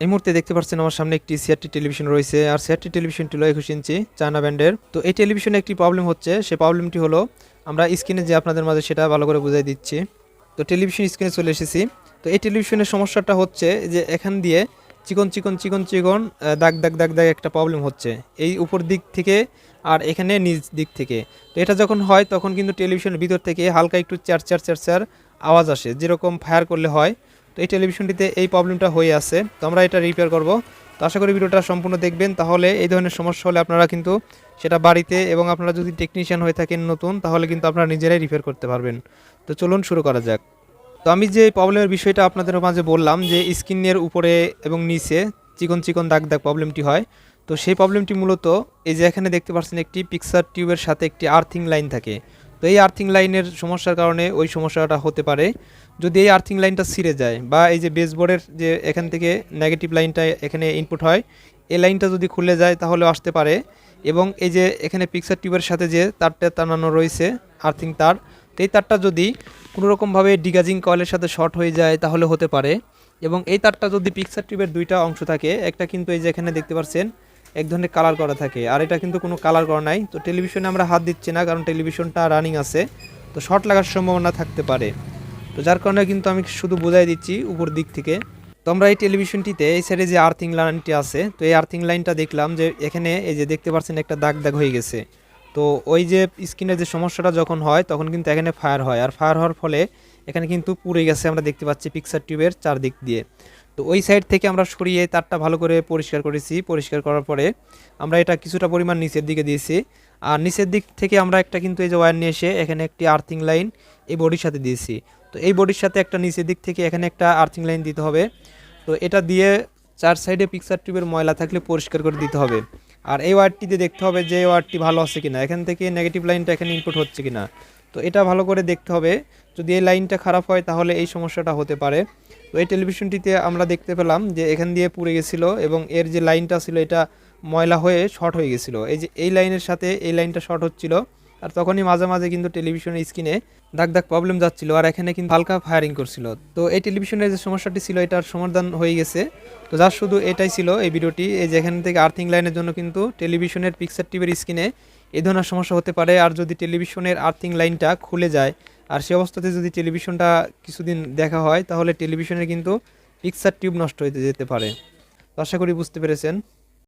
এই মুহূর্তে দেখতে পাচ্ছেন আমার সামনে একটি সিআরটি টেলিভিশন রয়েছে, আর সিআরটি টেলিভিশনটি হলো একুশ ইঞ্চি চায়না ব্যান্ডের। তো এই টেলিভিশনে একটি প্রবলেম হচ্ছে, সে প্রবলেমটি হলো আমরা স্ক্রিনে যে আপনাদের মাঝে সেটা ভালো করে বুঝাই দিচ্ছি। তো টেলিভিশন স্ক্রিনে চলে এসেছি। তো এই টেলিভিশনের সমস্যাটা হচ্ছে যে এখান দিয়ে চিকন চিকন চিকন চিকন দাগ দাগ দাগ দাগ একটা প্রবলেম হচ্ছে। এই উপর দিক থেকে আর এখানে নিচ দিক থেকে। তো এটা যখন হয় তখন কিন্তু টেলিভিশনের ভিতর থেকে হালকা একটু চার চার চার চার আওয়াজ আসে। যেরকম ফায়ার করলে হয় তো এই টেলিভিশনটিতে এই প্রবলেমটা হয়ে আছে। তো আমরা এটা রিপেয়ার করব। তো আশা করি ভিডিওটা সম্পূর্ণ দেখবেন। তাহলে এই ধরনের সমস্যা হলে আপনারা কিন্তু সেটা বাড়িতে এবং আপনারা যদি টেকনিশিয়ান হয়ে থাকেন নতুন, তাহলে কিন্তু আপনারা নিজেরাই রিপেয়ার করতে পারবেন। তো চলুন শুরু করা যাক। তো আমি যে প্রবলেমের বিষয়টা আপনাদের মাঝে বললাম যে স্ক্রিনের উপরে এবং নিচে চিকন চিকন দাগ দাগ প্রবলেমটি হয়। তো সেই প্রবলেমটি মূলত এই যে এখানে দেখতে পাচ্ছেন একটি পিকচার টিউবের সাথে একটি আর্থিং লাইন থাকে। তো এই আর্থিং লাইনের সমস্যার কারণে ওই সমস্যাটা হতে পারে। যদি এই আর্থিং লাইনটা ছিঁড়ে যায় বা এই যে বেসবোর্ডের যে এখান থেকে নেগেটিভ লাইনটা এখানে ইনপুট হয়, এই লাইনটা যদি খুলে যায় তাহলে আসতে পারে। এবং এই যে এখানে পিকচার টিউবের সাথে যে তারটা টানানো রয়েছে আর্থিং তার, তো এই তারটা যদি কোনো রকমভাবে ডিগাজিং কয়েলের সাথে শর্ট হয়ে যায় তাহলে হতে পারে। এবং এই তারটা যদি পিকচার টিউবের দুইটা অংশ থাকে, একটা কিন্তু এই যে এখানে দেখতে পাচ্ছেন এক ধরনের কালার করা থাকে। আর এটা কিন্তু কোনো কালার করা নাই। তো টেলিভিশনে আমরা হাত দিচ্ছি না, কারণ টেলিভিশনটা রানিং আছে। তো শর্ট লাগার সম্ভাবনা থাকতে পারে। তো যার কারণে কিন্তু আমি শুধু বোঝাই দিচ্ছি উপর দিক থেকে। তো আমরা এই টেলিভিশনটিতে এই সাইডে যে আর্থিং লাইনটি আছে, তো এই আর্থিং লাইনটা দেখলাম যে এখানে এই যে দেখতে পাচ্ছেন একটা দাগ দাগ হয়ে গেছে। তো ওই যে স্ক্রিনের যে সমস্যাটা যখন হয়, তখন কিন্তু এখানে ফায়ার হয়। আর ফায়ার হওয়ার ফলে এখানে কিন্তু পুড়ে গেছে, আমরা দেখতে পাচ্ছি পিকচার টিউবের চারদিক দিয়ে। তো ওই সাইড থেকে আমরা সরিয়ে তারটা ভালো করে পরিষ্কার করেছি। পরিষ্কার করার পরে আমরা এটা কিছুটা পরিমাণ নিচের দিকে দিয়েছি। আর নিচের দিক থেকে আমরা একটা কিন্তু এই যে ওয়্যার নিয়ে এসে এখানে একটি আর্থিং লাইন এই বডির সাথে দিয়েছি। তো এই বডির সাথে একটা নিচের দিক থেকে এখানে একটা আর্থিং লাইন দিতে হবে। তো এটা দিয়ে চার সাইডে পিকচার টিউবের ময়লা থাকলে পরিষ্কার করে দিতে হবে। আর এই ওয়ারটিতে দেখতে হবে যে ওয়ারটি ভালো আছে কিনা। এখান থেকে নেগেটিভ লাইনটা এখানে ইনপুট হচ্ছে কিনা। তো এটা ভালো করে দেখতে হবে। যদি এই লাইনটা খারাপ হয় তাহলে এই সমস্যাটা হতে পারে। তো এই টেলিভিশনটিতে আমরা দেখতে পেলাম যে এখান দিয়ে পুড়ে গেছিল এবং এর যে লাইনটা ছিল এটা ময়লা হয়ে শর্ট হয়ে গেছিল। এই যে এই লাইনের সাথে এই লাইনটা শর্ট হচ্ছিল আর তখনই মাঝে মাঝে কিন্তু টেলিভিশনের স্ক্রিনে দাগ দাগ প্রবলেম যাচ্ছিল আর এখানে কিন্তু হালকা ফায়ারিং করছিল। তো এই টেলিভিশনের যে সমস্যাটি ছিল এটার সমাধান হয়ে গেছে। তো যার শুধু এটাই ছিল এই ভিডিওটি। এই যেখান থেকে আর্থিং লাইনের জন্য কিন্তু টেলিভিশনের পিকচার টিভির স্ক্রিনে এই ধরনের সমস্যা হতে পারে। আর যদি টেলিভিশনের আর্থিং লাইনটা খুলে যায়, আর সে অবস্থাতে যদি টেলিভিশনটা কিছুদিন দেখা হয়, তাহলে টেলিভিশনের কিন্তু পিকচার টিউব নষ্ট হতে যেতে পারে। আশা করি বুঝতে পেরেছেন।